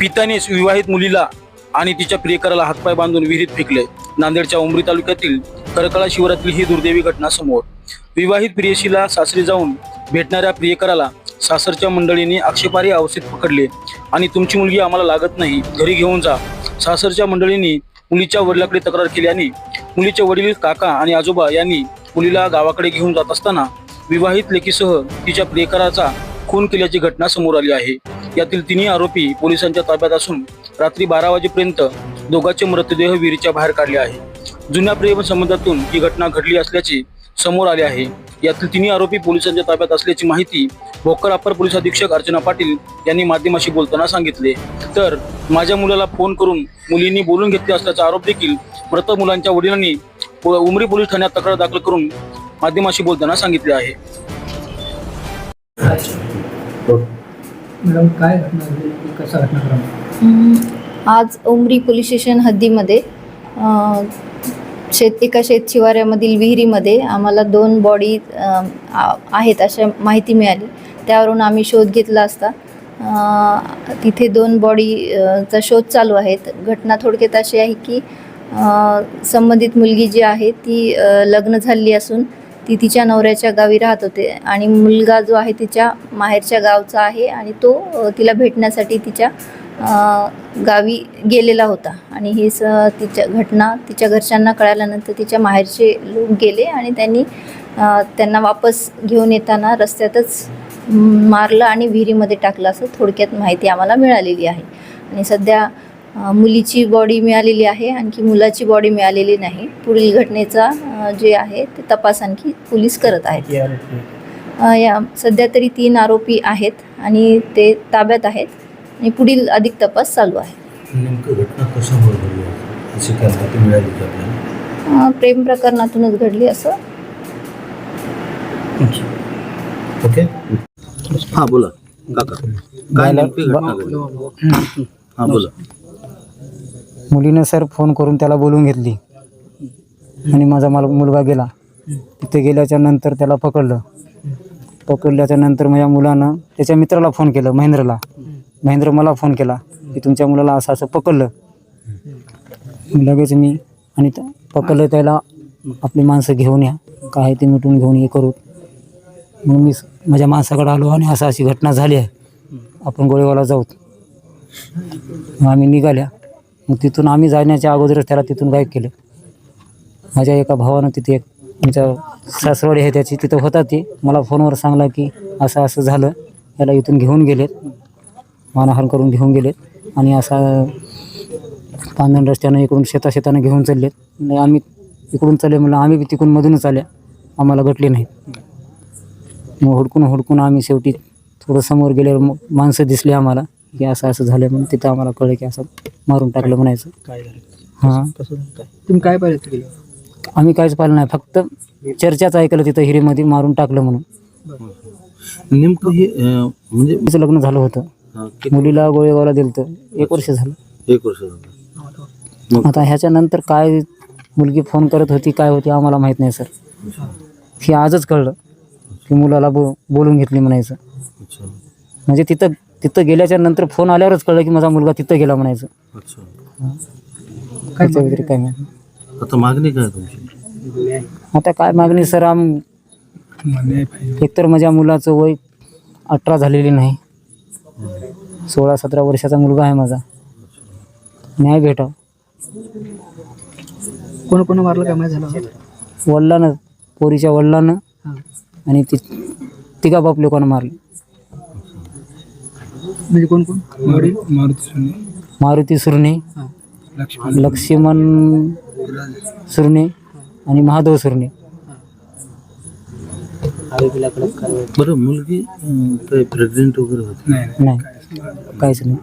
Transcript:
पित्यानेच विवाहित मुलीला आणि तिच्या प्रियकराला हातपाय बांधून विहिरीत फेकले. नांदेडच्या उमरी तालुक्यातील करकळा शिवारातील ही दुर्दैवी घटना समोर. विवाहित प्रियशीला सासरी जाऊन भेटणाऱ्या प्रियकराला सासरच्या मंडळींनी आक्षेपारी अवस्थेत पकडले. आणि तुमची मुलगी आम्हाला लागत नाही. घरी घेऊन जा. सासरच्या मंडळींनी मुलीच्या वडिलाकडे तक्रार केली आणि मुलीचे वडील काका आणि आजोबा यांनी मुलीला गावाकडे घेऊन जात असताना विवाहित लेकीसह तिच्या प्रियकराचा खून केल्याची घटना समोर आली आहे. यातील तिन्ही आरोपी पोलिसांच्या ताब्यात असून रात्री बारा वाजेपर्यंत दोघांचे मृतदेह विहिरीच्या बाहेर काढले आहे. जुन्या प्रेमसंबंधातून ही घटना घडली असल्याचे समोर आले आहे. यातील तिन्ही आरोपी पोलिसांच्या ताब्यात असल्याची माहिती भोकर अप्पर पोलीस अधीक्षक अर्चना पाटील यांनी माध्यमाशी बोलताना सांगितले. तर माझ्या मुलाला फोन करून मुलींनी बोलून घेतले असल्याचा आरोप देखील मृत मुलांच्या वडिलांनी उमरी पोलीस ठाण्यात तक्रार दाखल करून माध्यमाशी बोलताना सांगितले आहे. मॅडम काय घटना घडली? कसा घटनाक्रम आज उमरी पोलीस स्टेशन हद्दीमध्ये अ, शेत एका शेत शिवाऱ्यामधील विहिरीमध्ये आम्हाला दोन बॉडी अ, आ- आहेत अशा माहिती मिळाली. त्यावरून आम्ही शोध घेतला असता. अ, तिथे दोन बॉडी अ, चा शोध चालू आहेत. घटना थोडक्यात अशी आहे की अ, संबंधित मुलगी जी आहे ती अ, लग्न झालेली असून ती तिच्या नवऱ्याच्या गावी राहत होते. आणि मुलगा जो आहे तिच्या माहेरच्या गावचा आहे आणि तो तिला भेटण्यासाठी तिच्या गावी गेलेला होता. आणि ही स तिच्या घटना तिच्या घरच्यांना कळाल्यानंतर तिच्या माहेरचे लोक गेले आणि त्यांनी त्यांना वापस घेऊन येताना रस्त्यातच मारलं आणि विहिरीमध्ये टाकलं असं थोडक्यात माहिती आम्हाला मिळालेली आहे. आणि सध्या मुलीची बॉडी मिळालेली आहे आणखी मुलाची बॉडी मिळालेली नाही. पुढील घटनेचा जे आहे ते तपास आणखी पोलीस करत आहेत. या सध्या तरी तीन आरोपी आहेत आणि ते ताब्यात आहेत. आणि पुढील अधिक तपास चालू आहे. प्रेम प्रकरणातूनच घडली असं. ओके? हा बोला. काका काय नेमकी घटना घडली? हा बोला. मुलीनं सर फोन करून त्याला बोलून घेतली. आणि माझा मला मुलगा गेला. तिथे गेल्याच्यानंतर त्याला पकडलं. पकडल्याच्या नंतर माझ्या मुलानं त्याच्या मित्राला फोन केलं महेंद्रला. महेंद्र मला फोन केला की तुमच्या मुलाला असं असं पकडलं. लगेच मी आणि पकडलं त्याला आपली माणसं घेऊन या. काय आहे ते मिटून घेऊन हे करू. मग मी माझ्या माणसाकडे आलो आणि असं अशी घटना झाली आहे. आपण गोळेवाला जाऊ. मग आम्ही निघाल्या. मग तिथून आम्ही जाण्याच्या अगोदरच त्याला तिथून गायब केलं. माझ्या एका भावानं तिथे एक आमच्या सासरवाडी आहे त्याची तिथं होता ते. मला फोनवर सांगला की असं असं झालं याला इथून घेऊन गेलेत. मानहान करून घेऊन गेलेत. आणि असा पांधन रस्त्यानं इकडून शेता शेतानं घेऊन चाललेत. आम्ही इकडून चालले म्हणलं आम्ही बी तिकडून मधूनच आल्या. आम्हाला गटले नाहीत. मग हुडकून हुडकून आम्ही शेवटी थोडं समोर गेल्यावर माणसं दिसली आम्हाला. की असं असं झालं म्हणून तिथं आम्हाला कळलं की असं मारून टाकलं म्हणायचं. काय झालं? हां. कसं झालं? काय? तुम्ही काय पाहिलं तिकडे? आम्ही काहीच पाहिलं नाही फक्त चर्चाच ऐकलं तिथं हिरीमध्ये मारून टाकलं म्हणून. नेमकं हे अं, म्हणजे तिचं लग्न झालं होतं. हा, किती- मुलीला गोळेगावला दिलं तर एक वर्ष झालं. एक वर्ष झालं. मग आता ह्याच्यानंतर काय मुलगी फोन करत होती काय होती आम्हाला माहीत नाही सर. हे आजच कळलं की मुलाला बो बोलून घेतली म्हणायचं. अच्छा. म्हणजे तिथं तिथं गेल्याच्यानंतर फोन आल्यावरच कळलं की माझा मुलगा तिथं गेला म्हणायचं. अच्छा. काय त्याच्या व्यतिरिक्त काय माहिती आता मागणी काय तुमची? आता काय मागणी सर आम एकतर माझ्या मुलाचं वय अठरा झालेली नाही. सोळा सतरा वर्षाचा मुलगा आहे माझा. न्याय भेटा कोण कोण मारलं काय माहिती झालं? वडिलानं पोरीच्या वडिलानं आणि ती तिघा बाप लोकांना मारले. म्हणजे कोण कोण? वडील मारुती मारुती सुरणे हां लक्ष्मण सुरणे आणि महादेव सुरणे. बरं मुलगी प्रेग्नेंट वगैरे होती? नाही काहीच नाही.